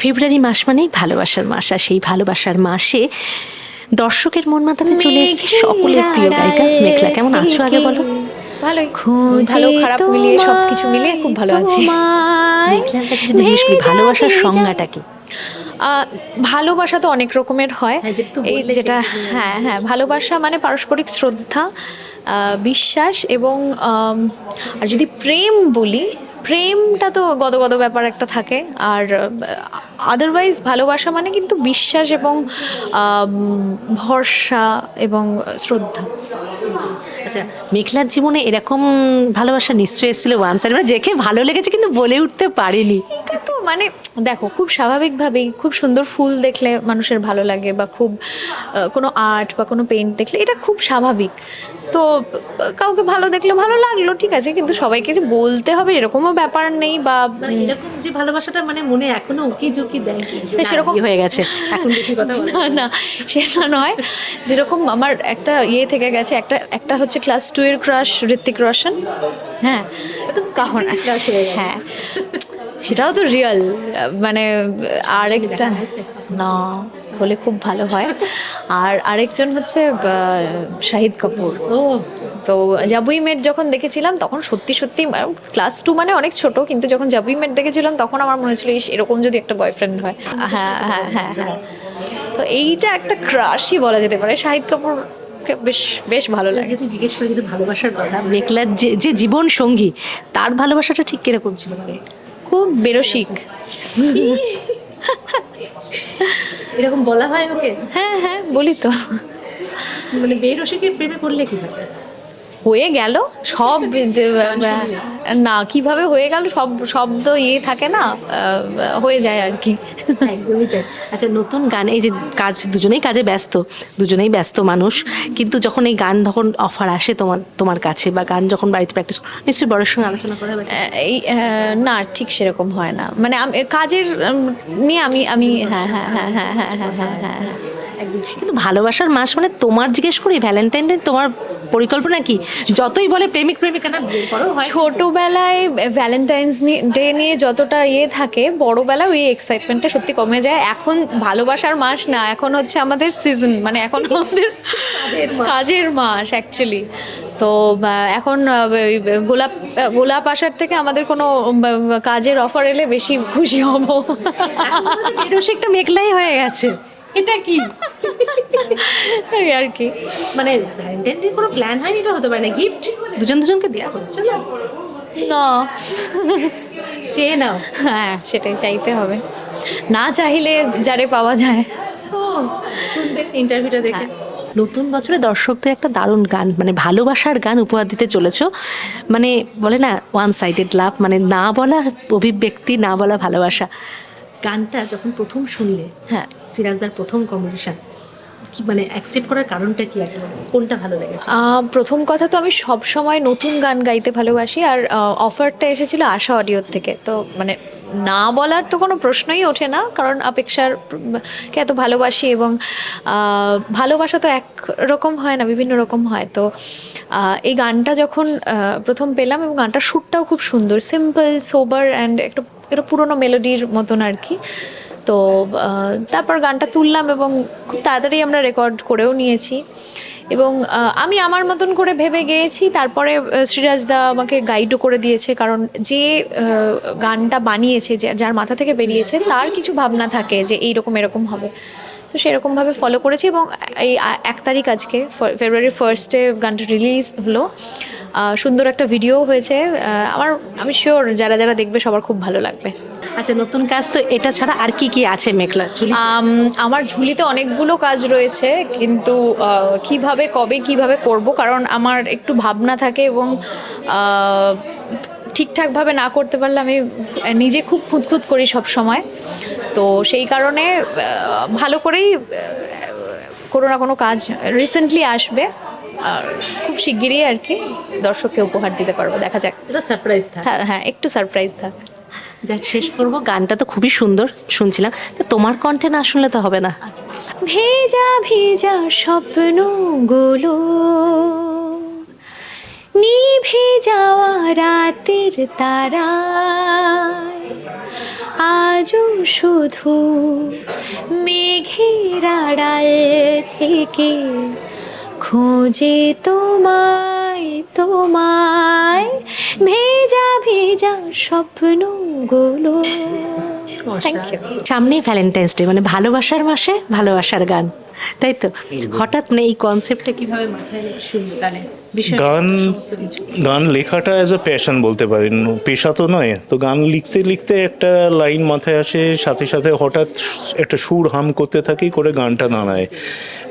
ফেব্রুয়ারি মাস মানেই ভালোবাসার মাস আর সেই ভালোবাসার মাসে দর্শকের মন মাতাতে চলে এসেছে সকলের প্রিয় গায়িকা। মেঘলা কেমন আছো আগে বলো? ভালোই। ভালো খারাপ মিলিয়ে সবকিছু মিলিয়ে খুব ভালো আছি। মেঘলার কাছে যদি জিজ্ঞেস করি ভালোবাসার সংজ্ঞাটা কি? ভালোবাসা তো অনেক রকমের হয়। হ্যাঁ, এই যেটা হ্যাঁ হ্যাঁ ভালোবাসা মানে পারস্পরিক শ্রদ্ধা বিশ্বাস এবং আর যদি প্রেম বলি প্রেমটা তো গদগদ ব্যাপার একটা থাকে। আর আদারওয়াইজ ভালোবাসা মানে কিন্তু বিশ্বাস এবং ভরসা এবং শ্রদ্ধা। আচ্ছা মেঘলার জীবনে এরকম ভালোবাসা নিশ্চয়ই এসেছিল ওয়ান সাইড মানে দেখে ভালো লেগেছে কিন্তু বলে উঠতে পারিনি। তো মানে দেখো খুব স্বাভাবিকভাবেই খুব সুন্দর ফুল দেখলে মানুষের ভালো লাগে বা খুব কোনো আর্ট বা কোনো পেইন্ট দেখলে এটা খুব স্বাভাবিক। তো কাউকে ভালো দেখলে ভালো লাগল ঠিক আছে কিন্তু সবাইকে যে বলতে হবে এরকমও ব্যাপার নেই বা মানে এরকম যে ভালোবাসাটা মানে মনে এখনও উকি ঝুঁকি দেয় সেরকম- হয়ে গেছে না না সেটা নয়। যেরকম আমার একটা ইয়ে থেকে গেছে একটা একটা হচ্ছে ক্লাস টু এর ক্রাশ ঋত্বিক রোশন। হ্যাঁ কাহন। হ্যাঁ। সেটাও তো রিয়েল মানে আরেকটা না হলে খুব ভালো হয়। আর আরেকজন হচ্ছে শাহিদ কাপুর। ও। তো জাবুই মেট যখন দেখেছিলাম তখন সত্যি সত্যি ক্লাস টু মানে অনেক ছোট কিন্তু যখন জাবুই মেট দেখেছিলাম তখন আমার মনে হচ্ছিল ইস এরকম যদি একটা বয়ফ্রেন্ড হয়। হ্যাঁ হ্যাঁ হ্যাঁ হ্যাঁ। তো এইটা একটা ক্রাশই বলা যেতে পারে। শাহিদ কাপুরকে বেশ বেশ ভালো লাগে। যদি জিজ্ঞেস করি ভালোবাসার কথা মেঘলার যে যে জীবন সঙ্গী তার ভালোবাসাটা ঠিক কীরকম ছিল? খুব বেরসিক। এরকম বলা হয় ওকে? হ্যাঁ হ্যাঁ বলি তো। মানে বেরসিকের প্রেমে পড়লে কি হয়? হয়ে গেল সব না কীভাবে হয়ে গেল সব শব্দ ইয়ে থাকে না হয়ে যায় আর কি। একদমই তাই। আচ্ছা নতুন গান এই যে কাজ দুজনেই কাজে ব্যস্ত দুজনেই ব্যস্ত মানুষ কিন্তু যখন এই গান যখন অফার আসে তোমার তোমার কাছে বা গান যখন বাড়িতে প্র্যাকটিস নিশ্চয়ই বড়োর সঙ্গে আলোচনা করা এই না ঠিক সেরকম হয় না। মানে আমি কাজের নিয়ে আমি আমি হ্যাঁ হ্যাঁ হ্যাঁ হ্যাঁ হ্যাঁ হ্যাঁ হ্যাঁ হ্যাঁ হ্যাঁ। কিন্তু ভালোবাসার মাস মানে তোমার জিজ্ঞেস করি ভ্যালেন্টাইন ডে তোমার পরিকল্পনা কি? যতই বলে প্রেমিক প্রেমিকা না হয়। ছোটবেলায় ভ্যালেন্টাইন্স ডে নিয়ে যতটা ইয়ে থাকে বড়বেলায় ওই এক্সাইটমেন্টটা সত্যি কমে যায়। এখন ভালোবাসার মাস না এখন হচ্ছে আমাদের সিজন মানে এখন আমাদের কাজের মাস। অ্যাকচুয়ালি তো এখন গোলাপ গোলাপ আসার থেকে আমাদের কোনো কাজের অফার এলে বেশি খুশি হব। একটা মেঘলাই হয়ে গেছে। এটা কি? আর কি। মানে ভ্যালেন্টাইন ডে কোনো প্ল্যান হয়নি? এটা হতে পারে না। গিফট দুজন দুজনকে দেওয়া হচ্ছে না? না। চেয়ে নাও। হ্যাঁ সেটাই চাইতে হবে। না চাইলে যারে পাওয়া যায়। ইন্টারভিউটা দেখে। নতুন বছরে দর্শকদের একটা দারুণ গান মানে ভালোবাসার গান উপহার দিতে চলেছ। মানে বলে না ওয়ান সাইডেড লাভ মানে না বলা অভিব্যক্তি না বলা ভালোবাসা। গানটা যখন প্রথম শুনলে হ্যাঁ। সিরাজদার প্রথম কম্পোজিশন কি মানে অ্যাকসেপ্ট করার কারণটা কি একদম কোনটা ভালো লেগেছে? প্রথম কথা তো আমি সব সময় নতুন গান গাইতে ভালোবাসি আর অফারটা এসেছিল আশা অডিওর থেকে। তো মানে না বলার তো কোনো প্রশ্নই ওঠে না কারণ অপেক্ষার কে এত ভালোবাসি এবং ভালোবাসা তো এক রকম হয় না বিভিন্ন রকম হয়। তো এই গানটা যখন প্রথম পেলাম এবং গানটার সুরটাও খুব সুন্দর সিম্পল সোবার অ্যান্ড একটু একটু পুরনো মেলোডির মতন আর কি। তো তারপর গানটা তুললাম এবং খুব তাড়াতাড়ি আমরা রেকর্ড করেও নিয়েছি। এবং আমি আমার মতন করে ভেবে গেয়েছি, তারপরে শ্রীরাজদা আমাকে গাইডও করে দিয়েছে, কারণ যে গানটা বানিয়েছে যার মাথা থেকে বেরিয়েছে, তার কিছু ভাবনা থাকে যে, এইরকম এরকম হবে। তো সেরকমভাবে ফলো করেছি এবং এই এক তারিখ আজকে ফেব্রুয়ারি ফার্স্টে গানটা রিলিজ হলো। সুন্দর একটা ভিডিও হয়েছে। আমার আমি শিওর যারা যারা দেখবে সবার খুব ভালো লাগবে। আচ্ছা নতুন কাজ তো এটা ছাড়া আর কি কি আছে মেঘলা আমার ঝুলিতে অনেকগুলো কাজ রয়েছে কিন্তু কীভাবে কবে কীভাবে করব কারণ আমার একটু ভাবনা থাকে এবং ঠিকঠাকভাবে না করতে পারলে আমি নিজে খুব খুঁতখুত করি সব সময়। তো সেই কারণে ভালো করেই কোনো না কোনো কাজ রিসেন্টলি আসবে। আর খুব শিগগিরই আর কি দর্শককে উপহার দিতে পারব দেখা যাক। এটা সারপ্রাইজ থাক। হ্যাঁ, হ্যাঁ একটু সারপ্রাইজ থাক। যাক শেষ করব। গানটা তো খুবই সুন্দর শুনছিলাম। তো তোমার কণ্ঠে না শুনলে তো হবে না। ভেজা ভেজা স্বপ্নগুলো নিভে যাওয়া রাতের তারায়। আজও শুধু মেঘের আড়াল থেকে খোঁজে তোমায় তোমায়। ভেজা ভেজা স্বপ্নগুলো থ্যাংক ইউ সামনেই ভ্যালেন্টাইন্স ডে মানে ভালোবাসার মাসে ভালোবাসার গান। তাই তো? হঠাৎ মানে এই কনসেপ্টটা কীভাবে মাথায় গানে গান গান লেখাটা অ্যাজ এ প্যাশন বলতে পারেন। পেশা তো নয়। তো গান লিখতে লিখতে একটা লাইন মাথায় আসে সাথে সাথে হঠাৎ একটা সুর হাম করতে থাকি করে গানটা দাঁড়ায়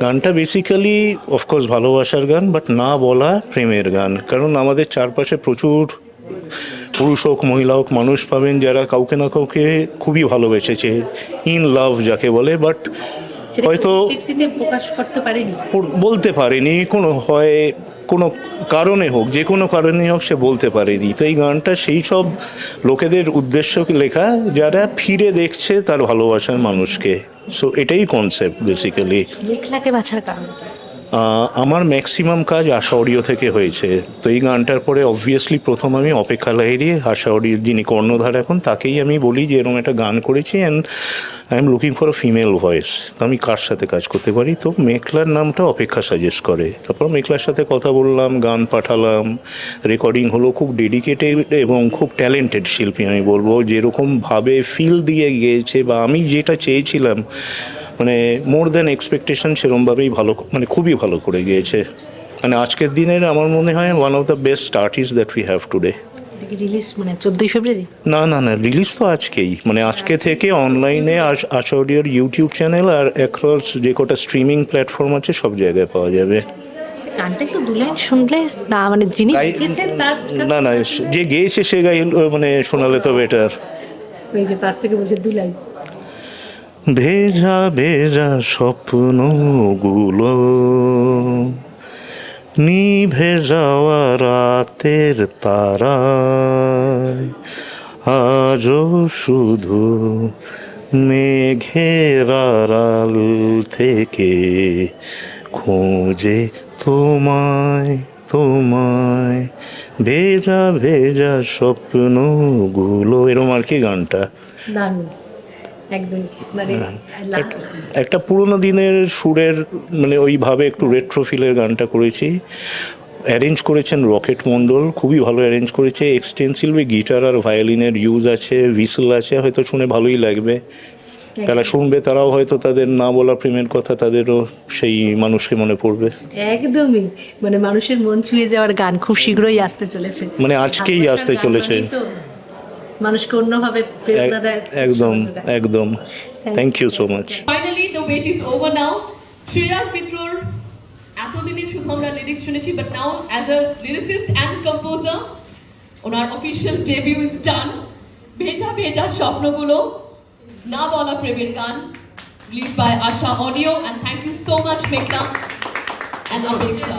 গানটা বেসিক্যালি অফকোর্স ভালোবাসার গান বাট না বলা প্রেমের গান। কারণ আমাদের চারপাশে প্রচুর পুরুষ হোক মহিলা হোক মানুষ পাবেন যারা কাউকে না কাউকে খুবই ভালোবেসেছে ইন লাভ যাকে বলে বাট হয়তো বলতে পারেনি কোনো হয় কোনো কারণে হোক যে কোনো কারণে হোক সে বলতে পারেনি। তো এই গানটা সেই সব লোকেদের উদ্দেশ্য লেখা যারা ফিরে দেখছে তার ভালোবাসার মানুষকে। সো এটাই কনসেপ্ট বেসিক্যালি বাছার কারণ? আমার ম্যাক্সিমাম কাজ আশা অডিও থেকে হয়েছে। তো এই গানটার পরে অবভিয়াসলি প্রথম আমি অপেক্ষা লাহিরি আশা অডিও যিনি কর্ণধার এখন, তাকেই আমি বলি যে এরকম একটা গান করেছি and I am looking for a female voice তো আমি কার সাথে কাজ করতে পারি? তো মেঘলার নামটা অপেক্ষা সাজেস্ট করে। তারপর মেঘলার সাথে কথা বললাম, গান পাঠালাম রেকর্ডিং হলো খুব ডেডিকেটেড এবং খুব ট্যালেন্টেড শিল্পী আমি বলব। যেরকমভাবে ফিল দিয়ে গিয়েছে বা আমি যেটা চেয়েছিলাম মানে মোর দ্যান এক্সপেকটেশন সেরমভাবেই ভালো মানে খুবই ভালো করে গিয়েছে। মানে আজকের দিনের আমার মনে হয় one of the best artist that we have today release মানে চোদ্দই ফেব্রুয়ারি? না না না রিলিজ তো আজকেই। মানে আজকে থেকে অনলাইনে আশা অডিওর ইউটিউব চ্যানেল আর অ্যাক্রস যে কটা স্ট্রিমিং প্ল্যাটফর্ম আছে সব জায়গায় পাওয়া যাবে। গানটা একটু দু লাইন শুনলে না মানে যিনি না না যে গেয়েছে সে গাই মানে শোনালে তো বেটার ওই যে পাশ থেকে বলছে দু লাইন। ভেজা ভেজা স্বপ্নগুলো। নিভে যাওয়া রাতের তারায়, আজও শুধু মেঘের থেকে খোঁজে তোমায় তোমায়। ভেজা ভেজা স্বপ্নগুলো। এরম আর কি গানটা? একদম মানে একটা পুরোনো দিনের সুরের মানে ওইভাবে একটু রেট্রোফিলের গানটা করেছি। অ্যারেঞ্জ করেছেন রকেট মণ্ডল খুবই ভালো অ্যারেঞ্জ করেছে। এক্সটেন্সিভলি গিটার আর ভায়োলিনের ইউজ আছে ভিসল আছে হয়তো শুনে ভালোই লাগবে। তারা শুনবে তারাও হয়তো তাদের না বলা প্রেমের কথা তাদেরও সেই মানুষকে মনে পড়বে। একদমই মানে মানুষের মন ছুঁয়ে যাওয়ার গান খুব শীঘ্রই আসতে চলেছে। মানে আজকেই আসতে চলেছে। মানুষকে অন্যভাবে একদম একদম। Thank you so much finally the wait is over now Shreya মিত্রর এতদিনই শুধু আমরা লিরিক্স শুনেছি but now as a lyricist and composer owner official debut is done ভেজা ভেজা স্বপ্নগুলো না বলা প্রেমের গান release by Asha audio and thank you so much মেঘনা অ্যান্ড অপেক্ষা